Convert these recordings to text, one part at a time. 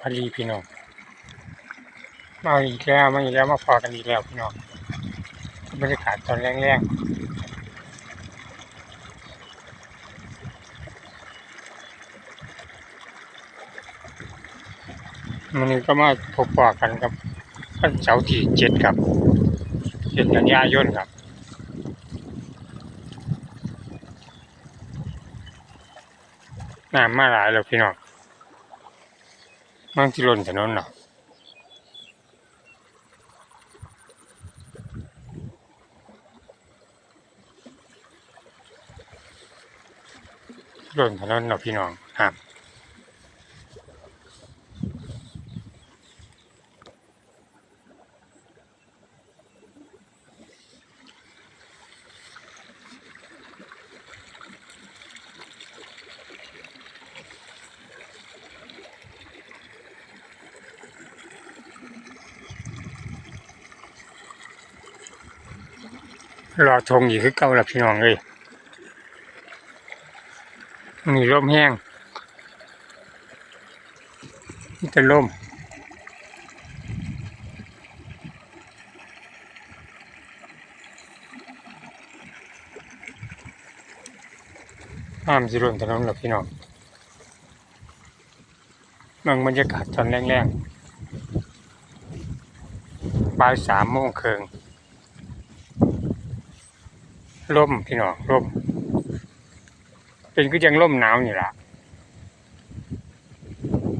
พอดีพี่น้องมาอีกแล้วมาอีกแล้วมาพอกันอีกแล้วพี่น้องบรรยากาศตอนแรงๆมันนี้ก็มาพบปะกันครับวันเสาร์ที่เจ็ดครับเจ็ดกันยายนครับน้ำมาหลายแล้วพี่น้อง มันที่ล้นถนนเนาะล้นถนนเนาะพี่น้องครับ รอทงอยู่คือเก่าแล้วพี่น้องเลยนี่ลมแห้งนี่จะลมห้ามสิล้นถนนแล้วพี่น้องมืองบรรยากาศตอนแรงๆบ่ายสามโมงครึ่ง ร่มพี่น้องร่มเป็นก็ยังร่มหนาวอยู่ละ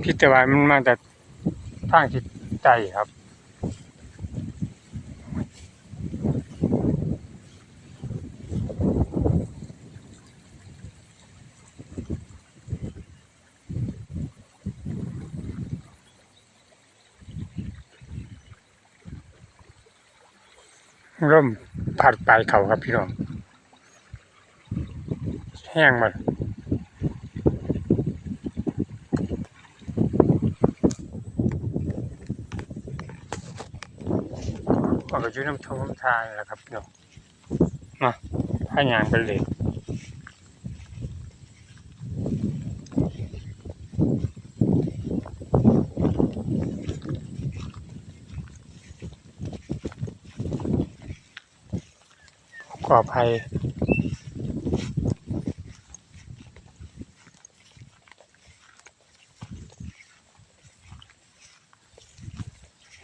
พิจารณามันมาจากทางทิศใต้ครับร่มผัดปเขาครับพี่น้อง แห้งหมดออกไปช่วยน้ำชมน้ำทานแหล้วครับพี่น้องมาพายางไปเลยขออภัย เมือง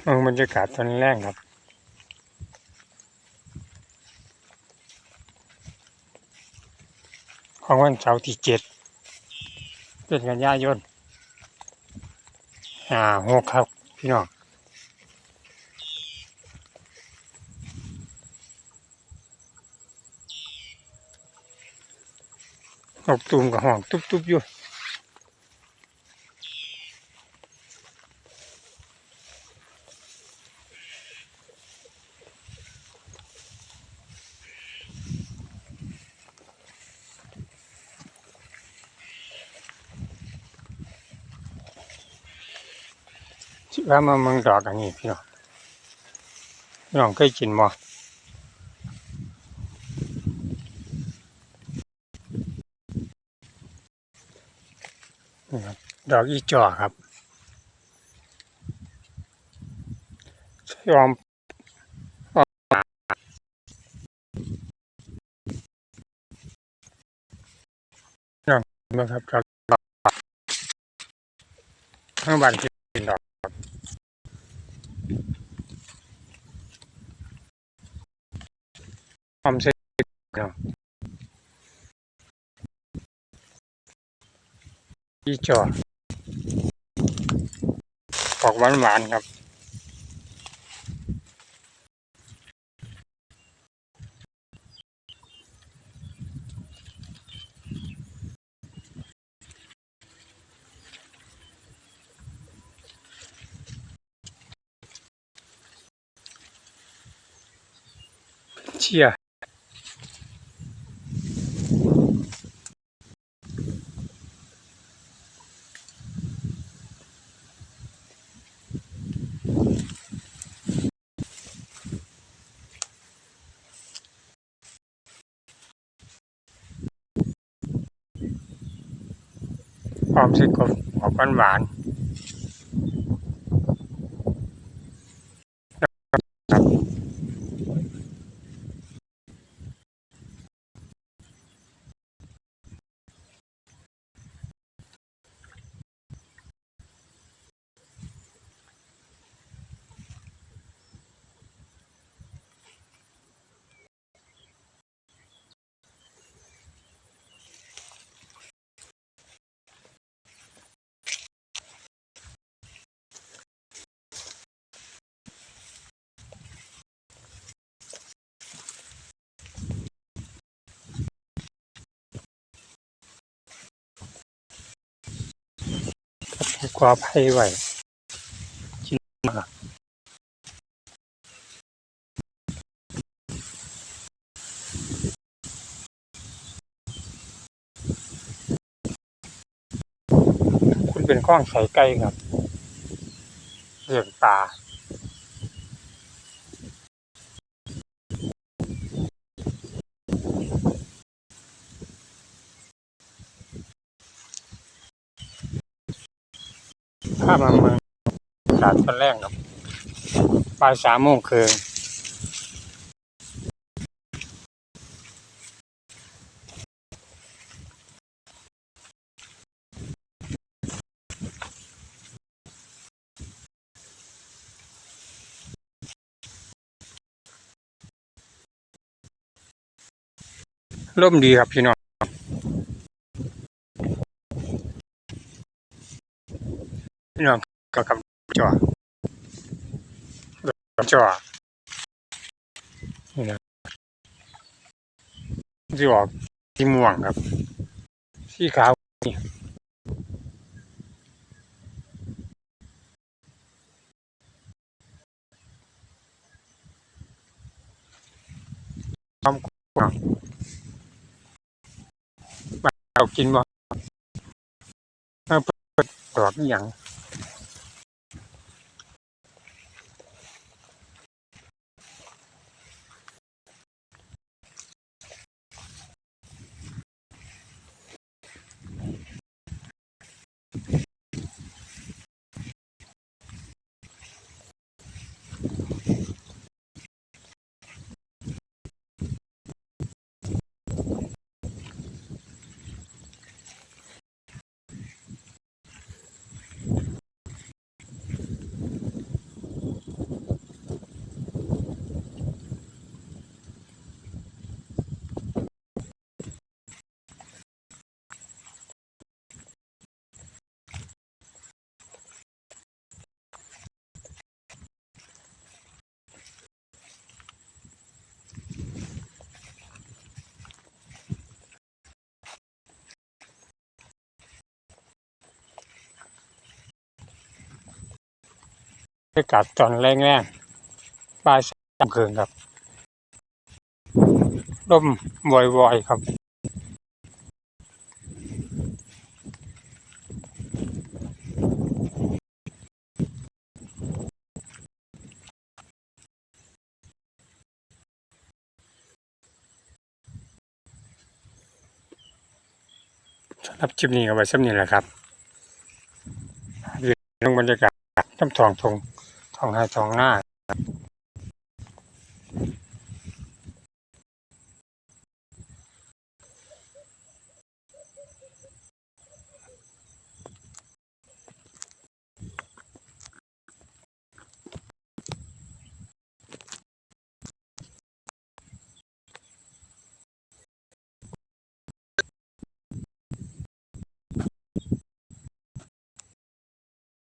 บรรยากาศตอนแรกครับของวันเสาร์ที่เจ็ดเป็นกันยายนอ่าหกครับ พี่น้องนกตูมกับห้อง ตุ๊บๆอยู่ สิว่ามาเมืองดอกอันนี้พี่น้องพี่น้องเคยกินบ่ดอกอีจอครับยอมน้องเมืองครับดอกข้างบ้านที่เป็นดอก ความเสียเนาะอีจอออกหวานหวานครับ เชีย ความสิกบออกหวาน กว่าภัยไว้กินมาคุณเป็นข้องใส่ไก่ครับเลี้ยงตา ถ้ามาเมืองอากาศตอนแรกครับบ่ายสามโมงครึ่งร่มดีครับพี่น้องพี่น้อง กับกับจอกับจอนี่นะที่ออกสีม่วงครับ สีขาวนี่ความกว้างเอากินบ่เอาเปิดดอกอย่าง อากาศตอนแรงแรงบ่ายสามครึ่งครับร่มวอยๆครับสำหรับคลิปนี้เอาไว้สักนี้แหละครับเรื่องบรรยากาศน้ำทองทง ทองไห้ทองหน้า